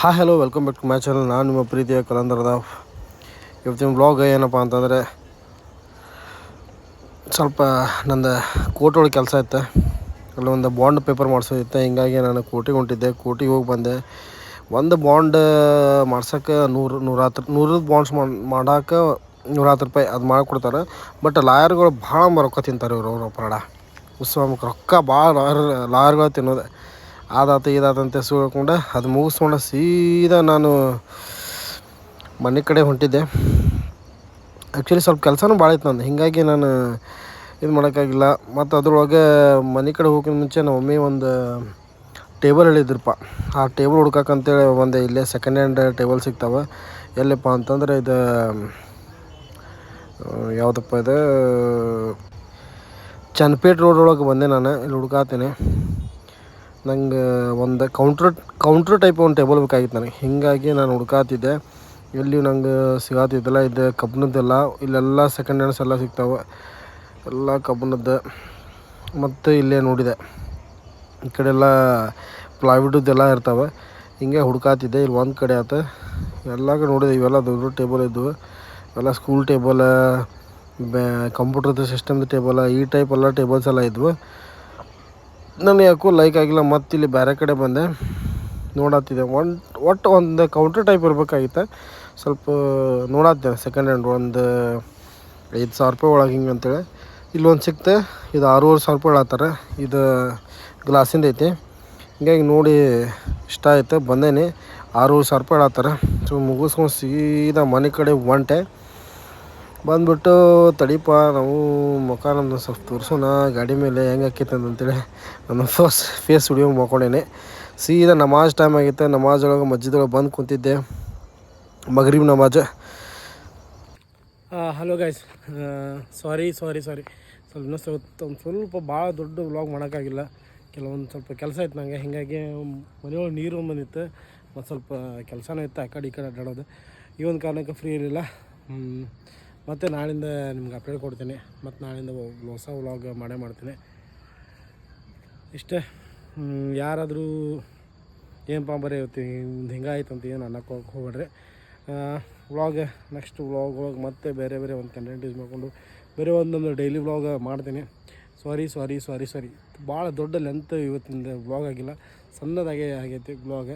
Hi hello welcome back to my channel ನಾನು ನಿಮ್ಮ ಪ್ರೀತಿಯ ಕಲಂದರದ ಇವತ್ತಿನ ಬ್ಲಾಗ್ ಏನಪ್ಪ ಅಂತಂದರೆ ಸ್ವಲ್ಪ ನಂದು ಕೋಟ್ ಕೆಲಸ ಇತ್ತು. ಅಲ್ಲಿ ಒಂದು ಬಾಂಡ್ ಪೇಪರ್ ಮಾಡಿಸೋದಿತ್ತು ಹಿಂಗಾಗಿ ನಾನು ಕೋಟಿಗೆ ಹೊಂಟಿದ್ದೆ. ಕೋಟಿಗೆ ಹೋಗಿ ಬಂದೆ. ಒಂದು ಬಾಂಡ್ ಮಾಡ್ಸೋಕ್ಕೆ ನೂರು, ನೂರ ಹತ್ತು ನೂರದ ಬಾಂಡ್ಸ್ ಮಾಡಕ್ಕೆ ನೂರ ಹತ್ತು ರೂಪಾಯಿ ಅದು ಮಾಡಿಕೊಡ್ತಾರೆ ಬಟ್ ಲಾಯರ್ಗಳು ಭಾಳ ರೊಕ್ಕ ತಿಂತಾರೆ ಇವರು, ಅವ್ರ ಪ್ರಾಡ ಉತ್ಸವಕ್ಕೆ ರೊಕ್ಕ ಭಾಳ ಲಾಯರ್ ಲಾಯರ್ಗಳು ತಿನ್ನೋದೆ. ಆದಾತ ಇದಾದಂತೆ ಸುಳ್ಕೊಂಡು ಅದು ಮುಗಿಸ್ಕೊಂಡು ಸೀದಾ ನಾನು ಮನೆ ಕಡೆ ಹೊಂಟಿದ್ದೆ. ಆ್ಯಕ್ಚುಲಿ ಸ್ವಲ್ಪ ಕೆಲಸನೂ ಭಾಳ ಇತ್ತು ನಂದು. ಹೀಗಾಗಿ ನಾನು ಇದು ಮಾಡೋಕ್ಕಾಗಿಲ್ಲ. ಮತ್ತು ಅದ್ರೊಳಗೆ ಮನೆ ಕಡೆ ಹೋಗೋಕ್ಕಿಂತ ಮುಂಚೆ ನಮ್ಮ ಮಮ್ಮಿ ಒಂದು ಟೇಬಲ್ ಹೇಳಿದ್ರಪ್ಪ. ಆ ಟೇಬಲ್ ಹುಡ್ಕಕ್ಕಂತೇಳಿ ಒಂದು ಇಲ್ಲೇ ಸೆಕೆಂಡ್ ಹ್ಯಾಂಡ್ ಟೇಬಲ್ ಸಿಗ್ತಾವೆ. ಎಲ್ಲಪ್ಪ ಅಂತಂದ್ರೆ ಇದು ಯಾವುದಪ್ಪ ಇದು, ಚನ್ನಪೇಟ್ ರೋಡ್ ಒಳಗೆ ಬಂದೆ ನಾನು. ಇಲ್ಲಿ ಹುಡ್ಕಾತೀನಿ. ನಂಗೆ ಒಂದು ಕೌಂಟ್ರ್ ಕೌಂಟ್ರ್ ಟೈಪ್ ಒಂದು ಟೇಬಲ್ ಬೇಕಾಗಿತ್ತು ನನಗೆ. ಹೀಗಾಗಿ ನಾನು ಹುಡ್ಕಾತಿದ್ದೆ. ಎಲ್ಲಿ ನಂಗೆ ಸಿಗಾತಿದ್ದಿಲ್ಲ ಇದು ಕಬ್ಬಿಣದ್ದೆಲ್ಲ ಇಲ್ಲೆಲ್ಲ ಸೆಕೆಂಡ್ ಹ್ಯಾಂಡ್ಸ್ ಎಲ್ಲ ಸಿಗ್ತಾವೆ. ಎಲ್ಲ ಕಬ್ಬಿಣದ್ದು ಮತ್ತು ಇಲ್ಲೇ ನೋಡಿದೆ. ಈ ಕಡೆ ಎಲ್ಲ ಪ್ಲೈವುಡ್ದೆಲ್ಲ ಇರ್ತಾವೆ. ಹಿಂಗೆ ಹುಡ್ಕಾತಿದ್ದೆ. ಇಲ್ಲಿ ಒಂದು ಕಡೆ ಆತ. ಎಲ್ಲ ಕಡೆ ನೋಡಿದೆ. ಇವೆಲ್ಲ ದೊಡ್ಡ ದೊಡ್ಡ ಟೇಬಲ್ ಇದ್ದವು ಎಲ್ಲ ಸ್ಕೂಲ್ ಟೇಬಲ್ ಬ್ಯಾ ಕಂಪ್ಯೂಟರ್ದು ಸಿಸ್ಟಮ್ದು ಟೇಬಲ್ ಈ ಟೈಪ್ ಎಲ್ಲ ಟೇಬಲ್ಸ್ ಎಲ್ಲ ಇದ್ವು. ನನಗೆ ಯಾಕೋ ಲೈಕ್ ಆಗಿಲ್ಲ, ಮತ್ತೆ ಇಲ್ಲಿ ಬೇರೆ ಕಡೆ ಬಂದೆ. ನೋಡತ್ತಿದ್ದೆ ಒಂದು ಒಟ್ಟು ಒಂದು ಕೌಂಟರ್ ಟೈಪ್ ಇರಬೇಕಾಗಿತ್ತು. ಸ್ವಲ್ಪ ನೋಡತ್ತಿದ್ದೆ ಸೆಕೆಂಡ್ ಹ್ಯಾಂಡ್ ಒಂದು ಐದು ಸಾವಿರ ರೂಪಾಯಿ ಒಳಗೆ ಹಿಂಗೆ ಅಂತೇಳಿ. ಇಲ್ಲೊಂದು ಸಿಕ್ತೆ. ಇದು ಆರೂವರೆ ಸಾವಿರ ರೂಪಾಯಿ ಹೇಳತ್ತಾರೆ. ಇದು ಗ್ಲಾಸಿಂದ ಐತಿ. ಹಿಂಗಾಗಿ ನೋಡಿ ಇಷ್ಟ ಆಯಿತು. ಬಂದೇನೆ. ಆರೂವರೆ ಸಾವಿರ ರೂಪಾಯಿ ಹೇಳತ್ತಾರೆ. ಸೊ ಮುಗಿಸ್ಕೊಂಡು ಸೀದಾ ಮನೆ ಕಡೆ ಹೊಂಟೆ. ಬಂದ್ಬಿಟ್ಟು ತಡಿಪ, ನಾವು ಮುಖ ನಮ್ಮದು ಸ್ವಲ್ಪ ತೋರಿಸೋಣ. ಗಾಡಿ ಮೇಲೆ ಹೆಂಗೆ ಆಕೈತೆ ಅಂತೇಳಿ ನನ್ನ ಫಸ್ಟ್ ಫೇಸ್ ವಿಡಿಯೋ ಮಾಡ್ಕೊಂಡೇನೆ. ಸೀದಾ ನಮಾಜ್ ಟೈಮ್ ಆಗಿತ್ತು, ನಮಾಜ್ ಒಳಗೆ ಮಜ್ಜಿದೊಳಗೆ ಬಂದು ಕುಂತಿದ್ದೆ. ಮಗ್ರಿಬ್ ನಮಾಜ್. ಹಲೋ ಗೈಸ್ ಸಾರಿ ಸಾರಿ ಸಾರಿ ಸ್ವಲ್ಪ ಇನ್ನೂ ಸ್ವಲ್ಪ, ಒಂದು ಸ್ವಲ್ಪ ಭಾಳ ದೊಡ್ಡ ವ್ಲಾಗ್ ಮಾಡೋಕ್ಕಾಗಿಲ್ಲ. ಕೆಲವೊಂದು ಸ್ವಲ್ಪ ಕೆಲಸ ಇತ್ತು ನನಗೆ ಹೀಗಾಗಿ ಮನೆಯೊಳಗೆ ನೀರು ಬಂದಿತ್ತು. ಮತ್ತು ಸ್ವಲ್ಪ ಕೆಲಸನೂ ಇತ್ತು, ಆ ಕಡೆ ಈ ಕಡೆ ಅಡ್ಡಾಡೋದು. ಈ ಒಂದು ಕಾರಣಕ್ಕೆ ಫ್ರೀ ಇರಲಿಲ್ಲ. ಮತ್ತೆ ನಾಳಿಂದ ನಿಮ್ಗೆ ಅಪ್ಡೇಟ್ ಕೊಡ್ತೀನಿ. ಮತ್ತು ನಾಳಿಂದ ಹೊಸ ವ್ಲಾಗ್ ಮಾಡೇ ಮಾಡ್ತೀನಿ. ಇಷ್ಟೇ. ಯಾರಾದರೂ ಏನಪ್ಪ ಬರೀ ಇವತ್ತು ಹಿಂಗೆ ಹಿಂಗಾಯ್ತು ಅಂತ ಏನು ಅನ್ನಕ್ಕೆ ಹೋಗಿ ಹೋಗ್ಬೇಡ್ರಿ. ವ್ಲಾಗ್ ನೆಕ್ಸ್ಟ್ ವ್ಲಾಗ್ ಒಳಗೆ ಮತ್ತೆ ಬೇರೆ ಬೇರೆ ಒಂದು ಕಂಟೆಂಟ್ ಯೂಸ್ ಮಾಡಿಕೊಂಡು ಬೇರೆ ಒಂದೊಂದು ಡೈಲಿ ವ್ಲಾಗ್ ಮಾಡ್ತೀನಿ. ಸಾರಿ ಸಾರಿ ಸಾರಿ ಸಾರಿ ಭಾಳ ದೊಡ್ಡ ಲೆಂತ್ ಇವತ್ತಿಂದ ವ್ಲಾಗ್ ಆಗಿಲ್ಲ. ಸಣ್ಣದಾಗೆ ಆಗೈತಿ ವ್ಲಾಗ್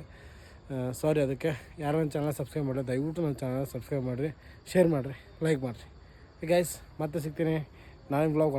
ಸಾರಿ ಅದಕ್ಕೆ. ಯಾರು ನನ್ನ ಚಾನಲ್ ಸಬ್ಸ್ಕ್ರೈಬ್ ಮಾಡಿ ದಯವಿಟ್ಟು ನನ್ನ ಚಾನಲ್ ಸಬ್ಸ್ಕ್ರೈಬ್ ಮಾಡಿರಿ ಶೇರ್ ಮಾಡಿರಿ ಲೈಕ್ ಮಾಡಿರಿ. ಗೈಸ್ ಮತ್ತೆ ಸಿಗ್ತೀನಿ. ನಾಳೆ ಬ್ಲಾಗ್